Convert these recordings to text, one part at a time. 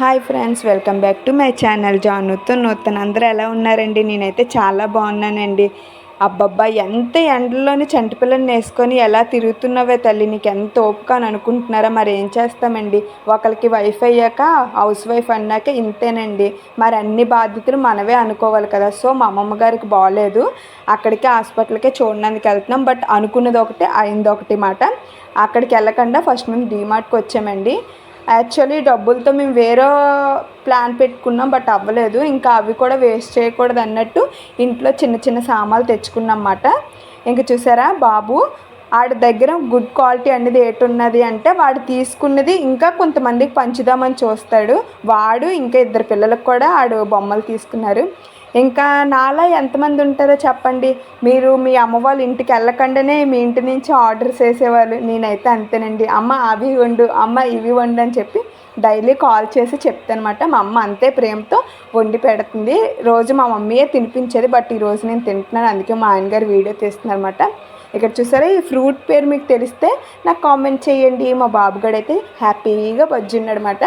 Hi friends welcome back to my channel. జానుతో Nutan అందరూ ఎలా ఉన్నారండి? నేనైతే చాలా బాగున్నానండి. అబ్బబ్బా ఎంత ఎండలోని చంటిపిల్లని వేసుకొని ఎలా తిరుగుతున్నావే తల్లి? నీకు ఎంత ఓపిక అని అనుకుంటున్నారా? మరి ఏం చేస్తామండి? ఒకరికి వైఫ్ అయ్యాక హౌస్ వైఫ్ అన్నాక ఇంతేనండి. మరి అన్ని బాధ్యతలు మనవే అనుకోవాలి కదా. సో మా అమ్మమ్మ గారికి బాగలేదు అక్కడికి హాస్పిటల్కే చూడడానికి వెళ్తున్నాం. బట్ అనుకున్నది ఒకటి అయింది ఒకటి మాట. అక్కడికి వెళ్ళకుండా ఫస్ట్ మేము డీమార్ట్కి వచ్చామండి. యాక్చువల్లీ డబ్బులతో మేము వేరే ప్లాన్ పెట్టుకున్నాం బట్ అవ్వలేదు. ఇంకా అవి కూడా వేస్ట్ చేయకూడదు అన్నట్టు ఇంట్లో చిన్న చిన్న సామాన్లు తెచ్చుకున్నాం అన్నమాట. ఇంక చూసారా బాబు? ఆడి దగ్గర గుడ్ క్వాలిటీ అనేది ఏటున్నది అంటే వాడు తీసుకున్నది ఇంకా కొంతమందికి పంచుదామని చూస్తాడు. వాడు ఇంకా ఇద్దరు పిల్లలకు కూడా ఆడు బొమ్మలు తీసుకున్నారు. ఇంకా నాలా ఎంతమంది ఉంటారో చెప్పండి. మీరు మీ అమ్మ వాళ్ళ ఇంటికి వెళ్ళకుండానే మీ ఇంటి నుంచి ఆర్డర్ చేసేవాళ్ళు. నేనైతే అంతేనండి. అమ్మ అవి వండు అమ్మ ఇవి వండు అని చెప్పి డైలీ కాల్ చేసి చెప్తానమాట. మా అమ్మ అంతే ప్రేమతో వండి పెడుతుంది. రోజు మా మమ్మీయే తినిపించేది బట్ ఈరోజు నేను తింటున్నాను. అందుకే మా ఆయన గారు వీడియో తీస్తున్నారనమాట ఇక్కడ చూసారా ఈ ఫ్రూట్ పేరు మీకు తెలిస్తే నాకు కామెంట్ చేయండి. మా బాబుగాడైతే హ్యాపీగా బజ్జున్నాడనమాట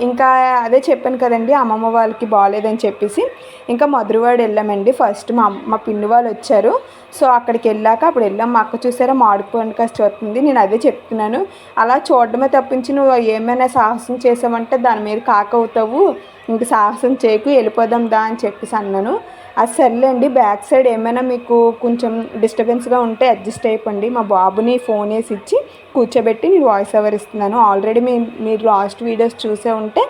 ఇంకా అదే చెప్పాను కదండి అమ్మమ్మ వాళ్ళకి బాగాలేదని చెప్పేసి ఇంకా మధురవాడ వెళ్ళామండి. ఫస్ట్ మా మా పిన్ని వాళ్ళు వచ్చారు. సో అక్కడికి వెళ్ళాక అప్పుడు వెళ్ళాం. మా అక్క చూసారా మాడిపోయిన కష్టం కాస్త నేను అదే చెప్తున్నాను. అలా చూడడమే తప్పించి నువ్వు ఏమైనా సాహసం చేసావంటే దాని మీద కాకవుతావు ఇంక సాహసం చేయకు వెళ్ళిపోదాం దా అని చెప్పేసి అన్నాను. అది సర్లేండి బ్యాక్ సైడ్ ఏమైనా మీకు కొంచెం డిస్టర్బెన్స్గా ఉంటే అడ్జస్ట్ అయిపోండి. మా బాబుని ఫోన్ వేసి ఇచ్చి కూర్చోబెట్టి నేను వాయిస్ ఓవర్ ఇస్తున్నాను. ఆల్రెడీ మీ మీరు లాస్ట్ వీడియోస్ చూసే ఉంటే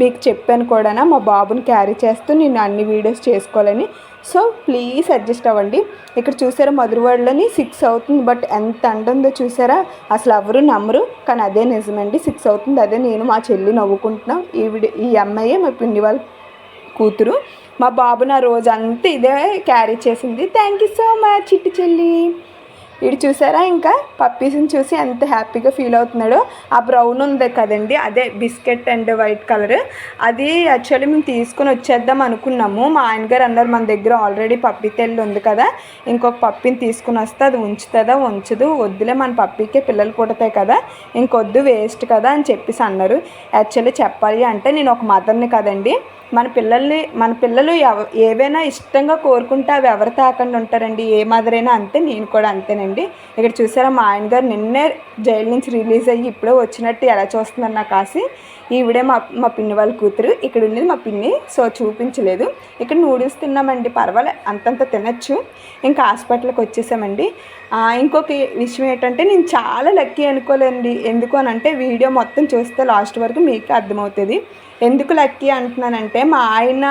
మీకు చెప్పాను కూడా మా బాబుని క్యారీ చేస్తూ నేను అన్ని వీడియోస్ చేసుకోవాలని. సో ప్లీజ్ అడ్జస్ట్ అవ్వండి. ఇక్కడ చూసారా మధురవాడలోని సిక్స్ అవుతుంది బట్ ఎంత అంటుందో చూసారా? అసలు ఎవరు నమ్మరు కానీ అదే నిజమండి. సిక్స్ అవుతుంది అదే నేను మా చెల్లి నవ్వుకుంటున్నాం. ఈ ఈ అమ్మాయి మా పిండి వాళ్ళ కూతురు. మా బాబు నా రోజంతా ఇదే క్యారీ చేసింది. థ్యాంక్ యూ సో మచ్ చిట్టి చెల్లి. ఇటు చూసారా ఇంకా? పప్పీస్ని చూసి ఎంత హ్యాపీగా ఫీల్ అవుతున్నాడో. ఆ బ్రౌన్ ఉంది కదండి అదే బిస్కెట్ అండ్ వైట్ కలర్. అది యాక్చువల్లీ మేము తీసుకొని వచ్చేద్దాం అనుకున్నాము. మా ఆయనగారు అన్నారు మన దగ్గర ఆల్రెడీ పప్పి తెల్లు ఉంది కదా ఇంకొక పప్పిని తీసుకుని వస్తే అది ఉంచుతుందా ఉంచదు. వద్దులే మన పప్పికే పిల్లలు పుడతాయి కదా ఇంకొద్దు వేస్ట్ కదా అని చెప్పేసి అన్నారు. యాక్చువల్లీ చెప్పాలి అంటే నేను ఒక మదర్ని కదండి. మన పిల్లల్ని మన పిల్లలు ఎవ ఏవైనా ఇష్టంగా కోరుకుంటే అవి ఎవరు తాకుండా ఉంటారండి? ఏ మాదిరైనా అంతే నేను కూడా అంతేనండి. ఇక్కడ చూసారా మా ఆయన గారు నిన్నే జైలు నుంచి రిలీజ్ అయ్యి ఇప్పుడే వచ్చినట్టు ఎలా చూస్తున్నారు నాకు కాసి ఈవిడే మా మా పిన్ని వాళ్ళ కూతురు. ఇక్కడ ఉండేది మా పిన్ని సో చూపించలేదు. ఇక్కడ నూడిల్స్ తిన్నామండి పర్వాలే అంతంత తినచ్చు. ఇంకా హాస్పిటల్కి వచ్చేసామండి. ఇంకొక విషయం ఏంటంటే నేను చాలా లక్కీ అనుకోలేండి ఎందుకు అని అంటే వీడియో మొత్తం చూస్తే లాస్ట్ వరకు మీకు అర్థమవుతుంది. ఎందుకు లక్కీ అంటున్నానంటే మా ఆయన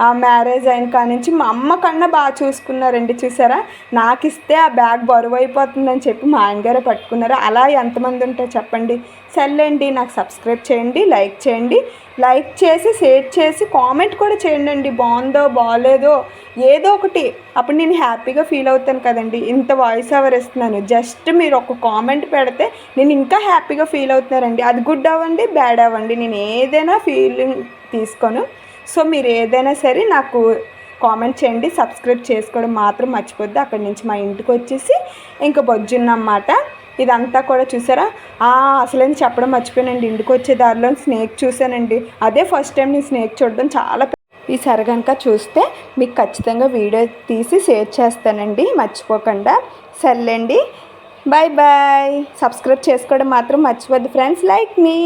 మ్యారేజ్ అయిన కాడ నుంచి మా అమ్మ కన్నా బాగా చూసుకున్నారండి చూసారా? నాకు ఇస్తే ఆ బ్యాగ్ బరువు అయిపోతుందని చెప్పి మా ఆయనగారే పట్టుకున్నారు. అలా ఎంతమంది ఉంటే చెప్పండి? సర్లేండి నాకు సబ్స్క్రైబ్ చేయండి లైక్ చేయండి. లైక్ చేసి షేర్ చేసి కామెంట్ కూడా చేయండి బాగుందో బాగాలేదో ఏదో ఒకటి. అప్పుడు నేను హ్యాపీగా ఫీల్ అవుతాను కదండి. ఇంత వాయిస్ ఓవర్ ఇస్తున్నాను. జస్ట్ మీరు ఒక కామెంట్ పెడితే నేను ఇంకా హ్యాపీగా ఫీల్ అవుతున్నారండి అది గుడ్ అవ్వండి బ్యాడ్ అవ్వండి. నేను ఏదైనా ఫీలింగ్ తీసుకోను. సో మీరు ఏదైనా సరే నాకు కామెంట్ చేయండి సబ్స్క్రైబ్ చేసుకోవడం మాత్రం మర్చిపోద్ది. అక్కడి నుంచి మా ఇంటికి వచ్చేసి ఇంకా బొజ్జున్నమాట. ఇదంతా కూడా చూసారా? అసలు చెప్పడం మర్చిపోయానండి. ఇంటికి వచ్చే దారిలో స్నేక్ చూశానండి. అదే ఫస్ట్ టైం నేను స్నేక్ చూడడం చాలా ఈసారి కనుక చూస్తే మీకు ఖచ్చితంగా వీడియో తీసి షేర్ చేస్తానండి. మర్చిపోకుండా సర్లేండి. బాయ్ బాయ్ సబ్స్క్రైబ్ చేసుకోవడం మాత్రం మర్చిపోద్దు ఫ్రెండ్స్. లైక్ మీ.